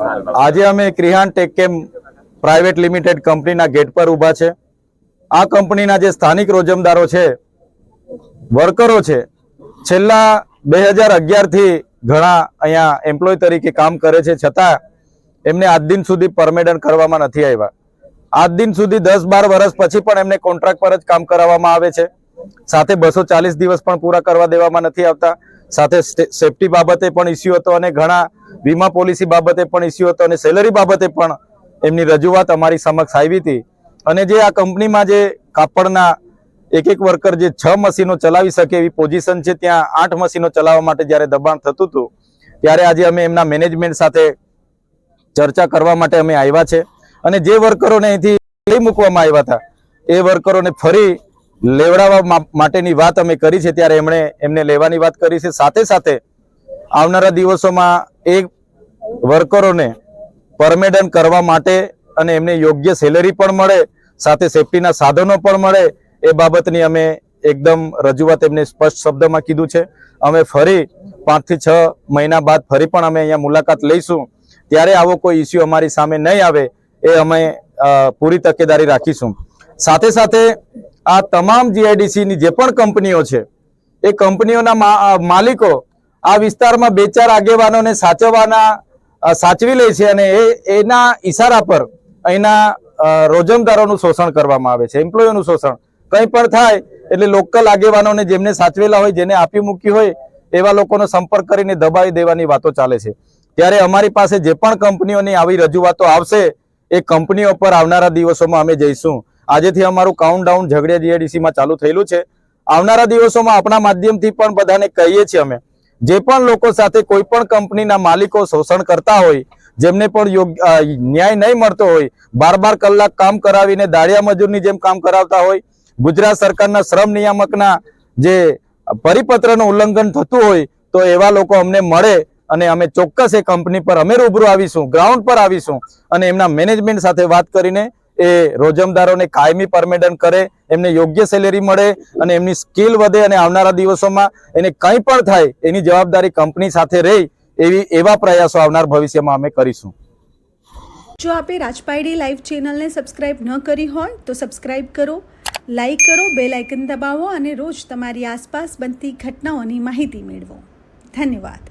આજે અમે Krihan Techchem private limited કંપનીના ગેટ પર ઊભા છે. આ કંપનીના જે સ્થાનિક રોજમદારો છે, વર્કરો છે, છેલ્લા બે હજાર અગિયારથી ઘણા અહીંયા એમ્પ્લોય તરીકે કામ કરે છે. છતાં એમને આજ દિન સુધી પરમેડન કરવામાં નથી આવ્યા. આજ દિન સુધી દસ બાર વર્ષ પછી પણ એમને કોન્ટ્રાક્ટ પર જ કામ કરાવવામાં આવે છે. સાથે બસો દિવસ પણ પૂરા કરવા દેવામાં નથી આવતા. સાથે સેફટી બાબતે પણ ઇસ્યુ હતો અને ઘણા વીમા પોલિસી બાબતે પણ ઇસ્યુ હતો અને સેલરી બાબતે પણ એમની રજૂઆત અમારી સમક્ષ આવી હતી. અને જે આ કંપનીમાં જે કાપડના એક એક વર્કર જે છ મશીનો ચલાવી શકે એવી પોઝિશન છે, ત્યાં આઠ મશીનો ચલાવવા માટે જ્યારે દબાણ થતું હતું, ત્યારે આજે અમે એમના મેનેજમેન્ટ સાથે ચર્ચા કરવા માટે અમે આવ્યા છે. અને જે વર્કરોને અહીંથી લઈ મૂકવામાં આવ્યા હતા, એ વર્કરોને ફરી લેવડાવવા માટેની વાત અમે કરી છે, ત્યારે એમણે એમને લેવાની વાત કરી છે. સાથે સાથે આવનારા દિવસોમાં એ વર્કરોને પરમેડન કરવા માટે અને એમને યોગ્ય સેલેરી પણ મળે, સાથે સેફટીના સાધનો પણ મળે, એ બાબતની અમે એકદમ રજૂઆત એમને સ્પષ્ટ શબ્દમાં કીધું છે. અમે ફરી પાંચથી છ મહિના બાદ ફરી પણ અમે અહીંયા મુલાકાત લઈશું. ત્યારે આવો કોઈ ઇસ્યુ અમારી સામે નહીં આવે, એ અમે પૂરી તકેદારી રાખીશું. સાથે સાથે આ તમામ જીઆઈડીસીની જે પણ કંપનીઓ છે, એ કંપનીઓના માલિકો આ વિસ્તારમાં બે ચાર આગેવાનોને સાચવવાના સાચવી લે છે અને એ, એના ઈશારા પર અહીંના રોજમદારોનું શોષણ કરવામાં આવે છે એમ્પ્લોયીનું શોષણ. કંઈ પણ થાય એટલે લોકલ આગેવાનોને જેમને સાચવેલા હોય, જેને આપી મૂકી હોય, એવા લોકોનો સંપર્ક કરીને દબાવી દેવાની વાતો ચાલે છે. ત્યારે અમારી પાસે જે પણ કંપનીઓની આવી રજૂઆતો આવશે, એ કંપનીઓ પર આવનારા દિવસોમાં અમે જઈશું. આજેથી અમારું કાઉન્ટડાઉન ઝઘડિયા જીઆઈડીસીમાં ચાલુ થયેલું છે. આવનારા દિવસોમાં આપણા માધ્યમથી પણ બધાને કહીએ છીએ અમે, જે પણ લોકો સાથે કોઈ પણ કંપનીના માલિકો શોષણ કરતા હોય, જેમને પણ ન્યાય નહીં મળતો હોય બાર બાર કલાક કામ કરાવીને દાળિયા મજૂરની જેમ કામ કરાવતા હોય, ગુજરાત સરકારના શ્રમ નિયામકના જે પરિપત્રનું ઉલ્લંઘન થતું હોય, તો એવા લોકો અમને મળે અને અમે ચોક્કસ એ કંપની પર અમે રૂબરૂ આવીશું, ગ્રાઉન્ડ પર આવીશું અને એમના મેનેજમેન્ટ સાથે વાત કરીને એ રોજમદારોને કાયમી પરમેડન કરે, એમને યોગ્ય સેલેરી મળે અને એમની સ્કિલ વધે અને આવનારા દિવસોમાં એને કંઈ પણ થાય, એની જવાબદારી કંપની સાથે રહી એવી, એવા પ્રયાસો આવનાર ભવિષ્યમાં અમે કરીશું. જો આપે રાજપાયડી લાઈવ ચેનલને સબસ્ક્રાઇબ ન કરી હોય, તો સબસ્ક્રાઇબ કરો, લાઈક કરો, બેલ આઇકન દબાવો અને રોજ તમારી આસપાસ બનતી ઘટનાઓની માહિતી મેળવો. ધન્યવાદ.